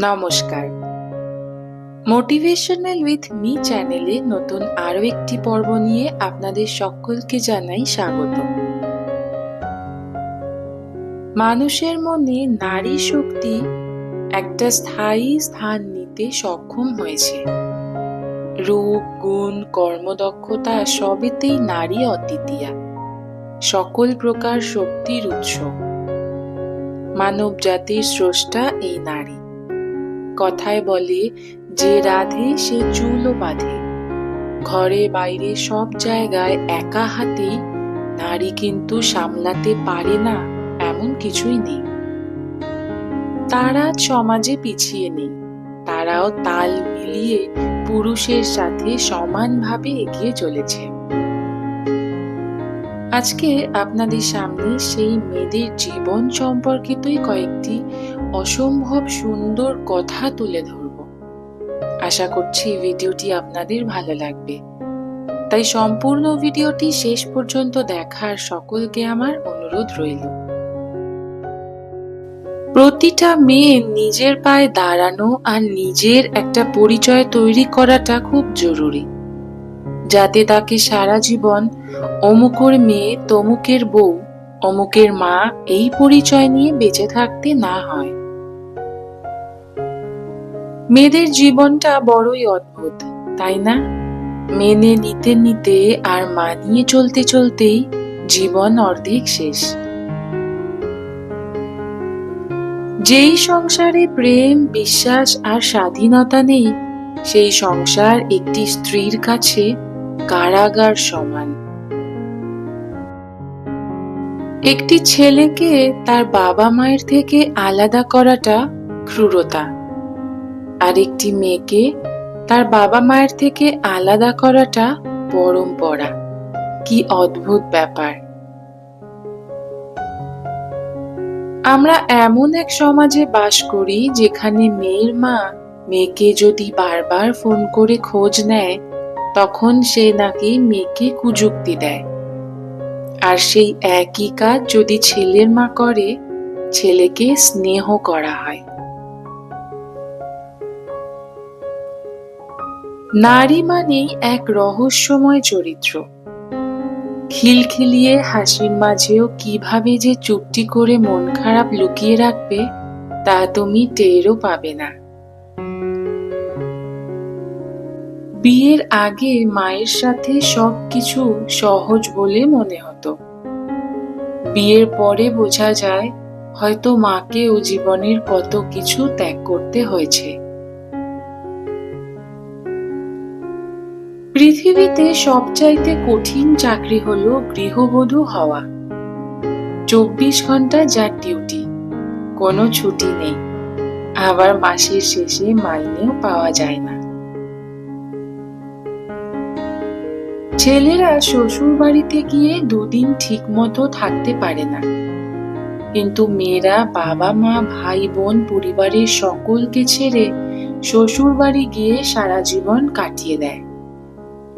নমস্কার। Motivational with me চ্যানেলে নতুন আরও একটি পর্ব নিয়ে আপনাদের সকলকে জানাই স্বাগত। মানুষের মনে নারী শক্তি একটা স্থায়ী স্থান নিতে সক্ষম হয়েছে। রূপ গুণ, কর্মদক্ষতা সবেতেই নারী অদ্বিতীয়া সকল প্রকার শক্তির উৎস। মানব জাতির স্রষ্টা এই নারী। কথায় বলে যে রাধে সে চুলও বাঁধে। ঘরে বাইরে সব জায়গায় একা হাতেই নারী কিন্তু সামলাতে পারে না, এমন কিছুই নেই। তারা সমাজে পিছিয়ে নেই। তারাও তাল মিলিয়ে পুরুষের সাথে সমানভাবে এগিয়ে চলেছে। আজকে আপনাদের সামনে সেই মেয়েদের জীবন সম্পর্কিতই কয়েকটি অসম্ভব সুন্দর কথা তুলে ধরব। আশা করছি ভিডিওটি আপনাদের ভালো লাগবে। তাই সম্পূর্ণ ভিডিওটি শেষ পর্যন্ত দেখার সকলকে আমার অনুরোধ রইল। প্রতিটা মেয়ে নিজের পায়ে দাঁড়ানো আর নিজের একটা পরিচয় তৈরি করাটা খুব জরুরি। যাতে তাকে সারা জীবন অমুকের মেয়ে তমুকের বউ, অমুকের মা এই পরিচয় নিয়ে বেঁচে থাকতে না হয়। মেয়েদের জীবনটা বড়ই অদ্ভুত, তাই না? মেনে নিতে নিতে আর মানিয়ে চলতে চলতেই জীবন অর্ধেক শেষ। যেই সংসারে প্রেম, বিশ্বাস আর স্বাধীনতা নেই, সেই সংসার একটি স্ত্রীর কাছে কারাগার সমান। একটি ছেলেকে তার বাবা মায়ের থেকে আলাদা করাটা ক্রূরতা। আর একটি মেয়েকে তার বাবা মায়ের থেকে আলাদা করাটা পরম্পরা কি অদ্ভুত ব্যাপার। আমরা এমন এক সমাজে বাস করি যেখানে মেয়ের মা মেয়েকে যদি বারবার ফোন করে খোঁজ নেয়, তখন সে নাকি মেয়েকে কুযুক্তি দেয়। আর সেই একই কাজ যদি ছেলের মা করে, ছেলেকে স্নেহ করা হয়। নারী মানেই এক রহস্যময় চরিত্র। খিলখিলিয়ে হাসির মাঝেও কীভাবে যে চুপটি করে মন খারাপ লুকিয়ে রাখবে, তা তুমি টেরও পাবে না। বিয়ের আগে মায়ের সাথে সবকিছু সহজ বলে মনে হতো। বিয়ের পরে বোঝা যায়, হয়তো মাকেও জীবনের কত কিছু ত্যাগ করতে হয়েছে। পৃথিবীতে সবচাইতে কঠিন চাকরি হলো গৃহবধূ হওয়া। চব্বিশ ঘণ্টা যার ডিউটি, কোনো ছুটি নেই। আবার মাসের শেষে মাইনেও পাওয়া যায় না। ছেলেরা শ্বশুর বাড়িতে গিয়ে দুদিন ঠিক মতো থাকতে পারে না। কিন্তু মেয়েরা বাবা, মা, ভাই, বোন পরিবারের সকলকে ছেড়ে শ্বশুর বাড়ি গিয়ে সারা জীবন কাটিয়ে দেয়।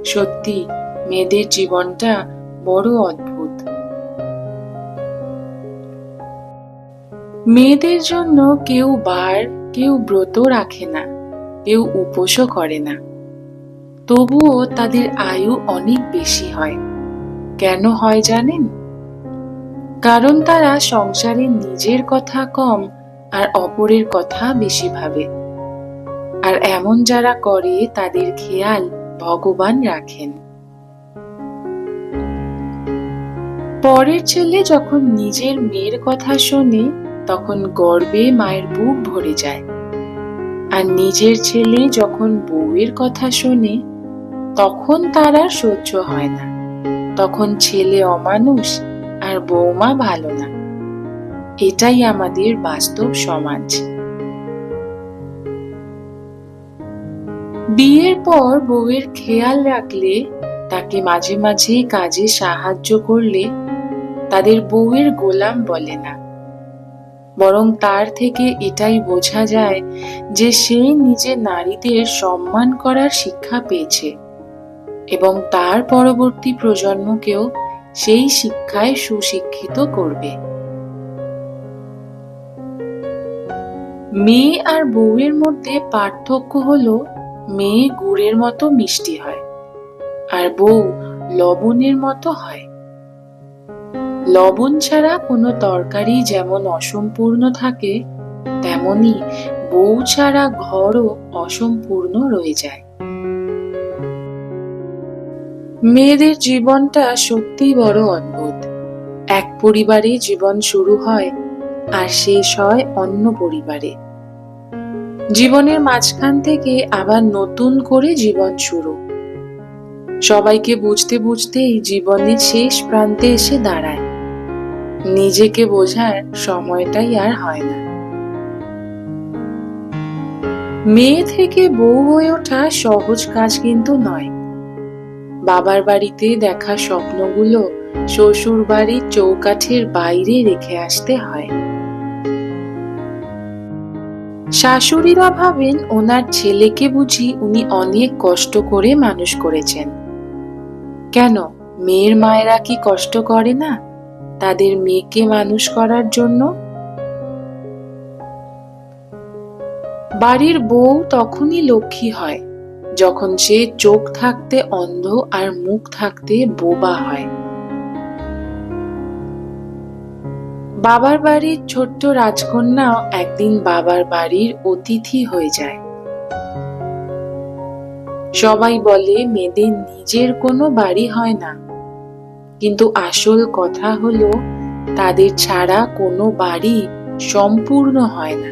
সত্যি, মেয়েদের জীবনটা বড় অদ্ভুত। মেয়েদের জন্য কেউ বার, কেউ ব্রত রাখে না, কেউ উপোসও করে না। তবুও তাদের আয়ু অনেক বেশি হয়। কেন হয় জানেন? কারণ তারা সংসারে নিজের কথা কম আর অপরের কথা বেশি ভাবে। আর এমন যারা করে তাদের খেয়াল ভগবান রাখেন। পরের ছেলে যখন নিজের মেয়ের কথা শোনে, তখন গর্বে মায়ের বুক ভরে যায়। আর নিজের ছেলে যখন বউয়ের কথা শোনে, তখন তার আর সহ্য হয় না। তখন ছেলে অমানুষ আর বৌমা ভালো না। এটাই আমাদের বাস্তব সমাজ। বিয়ের পর বউয়ের খেয়াল রাখলে, তাকে মাঝে মাঝে কাজে সাহায্য করলে তাদের বউয়ের গোলাম বলে না। বরং তার থেকে এটাই বোঝা যায় যে সে নিজে নারীদের সম্মান করার শিক্ষা পেয়েছে এবং তার পরবর্তী প্রজন্মকেও সেই শিক্ষায় সুশিক্ষিত করবে। মেয়ে আর বউয়ের মধ্যে পার্থক্য হলো মেয়ে গুড়ের মতো মিষ্টি হয় আর বউ লবণের মতো হয়। লবণ ছাড়া কোনো তরকারি যেমন অসম্পূর্ণ থাকে, তেমনি বউ ছাড়া ঘরও অসম্পূর্ণ রয়ে যায়। মেয়েদের জীবনটা সত্যি বড় অদ্ভুত। এক পরিবারে জীবন শুরু হয় আর শেষ হয় অন্য পরিবারে। জীবনের মাঝখান থেকে আবার নতুন করে জীবন শুরু। সবাইকে বুঝতে বুঝতেই জীবনের শেষ প্রান্তে এসে দাঁড়ায়। নিজেকে বোঝার সময়টাই আর হয় না। মেয়ে থেকে বউ হয়ে ওঠা সহজ কাজ কিন্তু নয়। বাবার বাড়িতে দেখা স্বপ্নগুলো শ্বশুর বাড়ির চৌকাঠের বাইরে রেখে আসতে হয়। শাশুড়িরা ভাবেন, ওনার ছেলেকে বুঝি উনি অনেক কষ্ট করে মানুষ করেছেন। কেন? মেয়ের মায়েরা কি কষ্ট করে না? তাদের মেয়েকে মানুষ করার জন্য? বাড়ির বউ তখনই লক্ষ্মী হয়, যখন সে চোখ থাকতে অন্ধ আর মুখ থাকতে বোবা হয়। বাবার বাড়ির ছোট্ট রাজকন্যাও একদিন বাবার বাড়ির অতিথি হয়ে যায়। সবাই বলে, মেয়েদের নিজের কোনো বাড়ি হয় না। কিন্তু আসল কথা হলো, তাদের ছাড়া কোনো বাড়ি সম্পূর্ণ হয় না।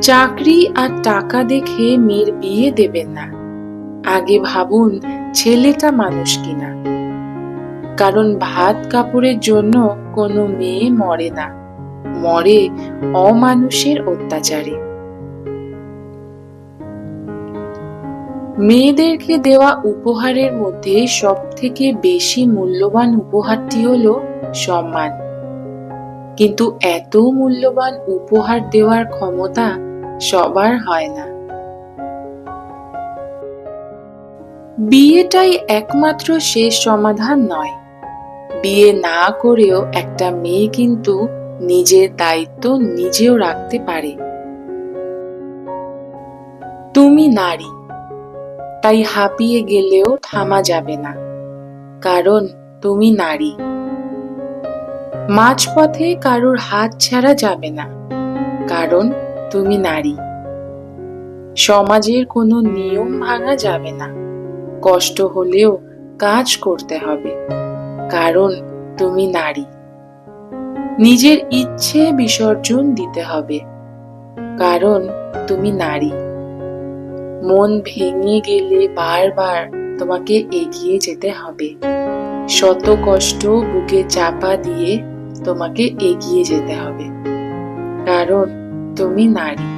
চাকরি আর টাকা দেখে মেয়ের বিয়ে দেবেন না। আগে ভাবুন, ছেলেটা মানুষ কিনা। কারণ ভাত কাপড়ের জন্য কোনো মেয়ে মরে না। মরে অমানুষের অত্যাচারে। মেয়েদেরকে দেওয়া উপহারের মধ্যে সব থেকে বেশি মূল্যবান উপহারটি হলো সম্মান। কিন্তু এত মূল্যবান উপহার দেওয়ার ক্ষমতা সবার হয় না। বিয়েটাই একমাত্র শেষ সমাধান নয়। বিয়ে না করেও একটা মেয়ে কিন্তু নিজের দায়িত্ব নিজেও রাখতে পারে। তুমি নারী, তাই হাঁপিয়ে গেলেও থামা যাবে না, কারণ তুমি নারী। মাঝপথে কারোর হাত ছাড়া যাবে না, কারণ তুমি নারী। সমাজের কোনো নিয়ম ভাঙা যাবে না, কষ্ট হলেও কাজ করতে হবে। কারণ তুমি নারী। নিজের ইচ্ছে বিসর্জন দিতে হবে, কারণ তুমি নারী। মন ভেঙে গেলে বারবার তোমাকে এগিয়ে যেতে হবে। শত কষ্ট বুকে চাপা দিয়ে তোমাকে এগিয়ে যেতে হবে, কারণ তুমি নারী।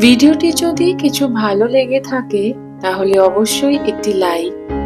ভিডিওটি যদি কিছু ভালো লেগে থাকে, তাহলে অবশ্যই একটি লাইক